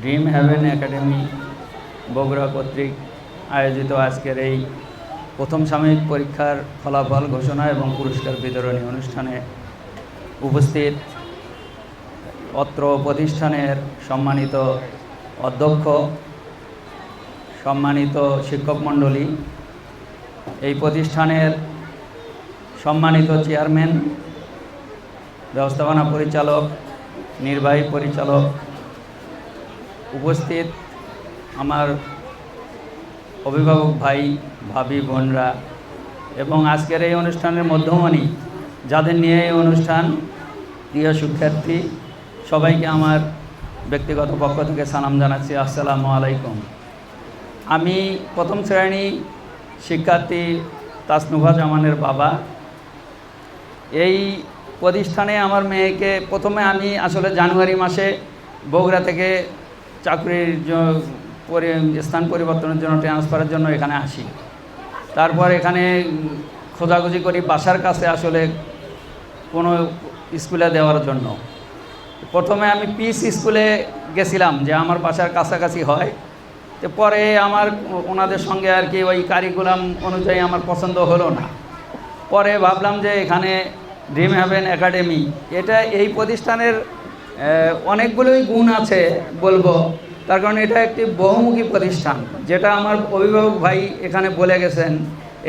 Dream haven academy Bogura কর্তৃক আয়োজিত আজকের এই প্রথম সাময়িক পরীক্ষার ফলাফল ঘোষণা এবং পুরস্কার বিতরণী অনুষ্ঠানে উপস্থিত অত্র প্রতিষ্ঠানের সম্মানিত অধ্যক্ষ, সম্মানিত শিক্ষক মণ্ডলী, এই প্রতিষ্ঠানের সম্মানিত চেয়ারম্যান, ব্যবস্থাপনা পরিচালক, নির্বাহী পরিচালক উপস্থিত আমার অভিভাবক ভাই, ভাবি, বোনরা এবং আজকের এই অনুষ্ঠানের মধ্যমণি, যাদের নিয়ে এই অনুষ্ঠান প্রিয় শিক্ষার্থী, সবাইকে আমার ব্যক্তিগত পক্ষ থেকে সালাম জানাচ্ছি। আসসালামু আলাইকুম। আমি প্রথম শ্রেণি শিক্ষার্থী তাসনুভা জামানের বাবা। এই প্রতিষ্ঠানে আমার মেয়েকে প্রথমে আমি আসলে জানুয়ারি মাসে বগুড়া থেকে চাকরির পরি- স্থান পরিবর্তনের জন্য ট্রান্সফারের জন্য এখানে আসি। তারপর এখানে খোঁজাখুঁজি করি, বাসার কাছে আসলে কোনো স্কুলে দেওয়ার জন্য। প্রথমে আমি পিস স্কুলে গেছিলাম, যে আমার বাসার কাছাকাছি হয়। তো পরে আমার ওনাদের সঙ্গে আর কি ওই কারিকুলাম অনুযায়ী আমার পছন্দ হলো না। পরে ভাবলাম যে এখানে ড্রিম হ্যাভেন একাডেমি এটা এই প্রতিষ্ঠানের অনেকগুলোই গুণ আছে বলব। তার কারণ এটা একটি বহুমুখী প্রতিষ্ঠান, যেটা আমার অভিভাবক ভাই এখানে বলে গেছেন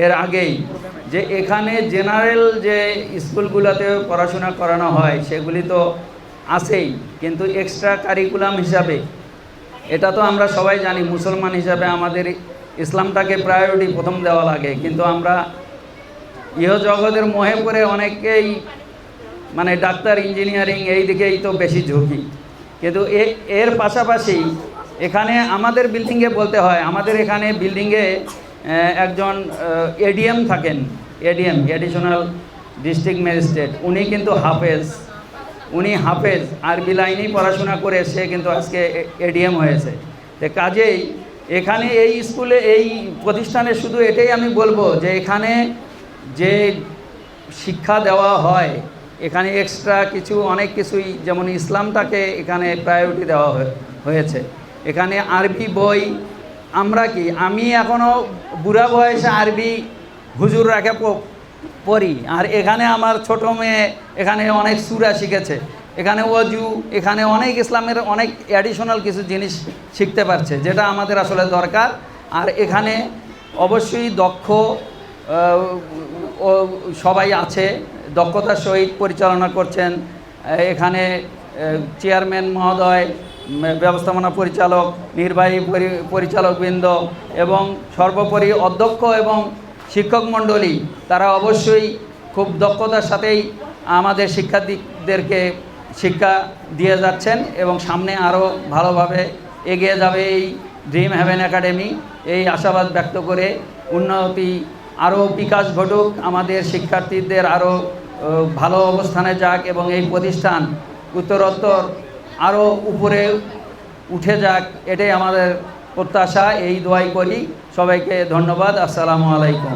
এর আগেই, যে এখানে জেনারেল যে স্কুলগুলোতে পড়াশোনা করানো হয়, সেগুলি তো আছেই, কিন্তু এক্সট্রা কারিকুলাম হিসাবে, এটা তো আমরা সবাই জানি, মুসলমান হিসাবে আমাদের ইসলামটাকে প্রায়োরিটি প্রথম দেওয়া লাগে। কিন্তু আমরা ইহ জগতের মোহে পড়ে অনেকেই মানে ডাক্তার, ইঞ্জিনিয়ারিং, এই দিকেই তো বেশি ঝুঁকি। কিন্তু এ- এর পাশাপাশি এখানে আমাদের বিল্ডিংয়ে বলতে হয়, আমাদের এখানে বিল্ডিংয়ে একজন এডিএম থাকেন। এডিএম এডিশনাল ডিস্ট্রিক্ট ম্যাজিস্ট্রেট উনি কিন্তু হাফেজ। উনি হাফেজ। আরবি লাইনেই পড়াশোনা করে সে কিন্তু আজকে এডিএম হয়েছে। তো কাজেই এখানে এই স্কুলে, এই প্রতিষ্ঠানে শুধু এটাই আমি বলব যে এখানে যে শিক্ষা দেওয়া হয় এখানে এক্সট্রা কিছু, অনেক কিছুই, যেমন ইসলামটাকে এখানে প্রায়োরিটি দেওয়া হয়ে- হয়েছে। এখানে আরবি বই, আমরা কি, আমি এখনও বুড়া বয়সে আরবি হুজুর রাখে প- পড়ি। আর এখানে আমার ছোট মেয়ে, এখানে অনেক সুরা শিখেছে। এখানে অজু, এখানে অনেক ইসলামের অনেক অ্যাডিশনাল কিছু জিনিস শিখতে পারছে, যেটা আমাদের আসলে দরকার। আর এখানে অবশ্যই দক্ষ সবাই আছে। দক্ষতার সহিত পরিচালনা করছেন এখানে চেয়ারম্যান মহোদয় ব্যবস্থাপনা পরিচালক, নির্বাহী পরি- পরিচালকবৃন্দ এবং সর্বোপরি অধ্যক্ষ এবং শিক্ষক মণ্ডলী, তারা অবশ্যই খুব দক্ষতার সাথেই আমাদের শিক্ষার্থীদেরকে শিক্ষা দিয়ে যাচ্ছেন এবং সামনে আরও ভালোভাবে এগিয়ে যাবে এই ড্রিম হ্যাভেন একাডেমি এই আশাবাদ ব্যক্ত করে উন্নতি আরও বিকাশ ঘটুক, আমাদের শিক্ষার্থীদের আরও ভালো অবস্থানে যাক এবং এই প্রতিষ্ঠান উত্তরোত্তর আরও উপরে উঠে যাক, এটাই আমাদের প্রত্যাশা। এই দোয়াই করি। সবাইকে ধন্যবাদ। আসসালামু আলাইকুম।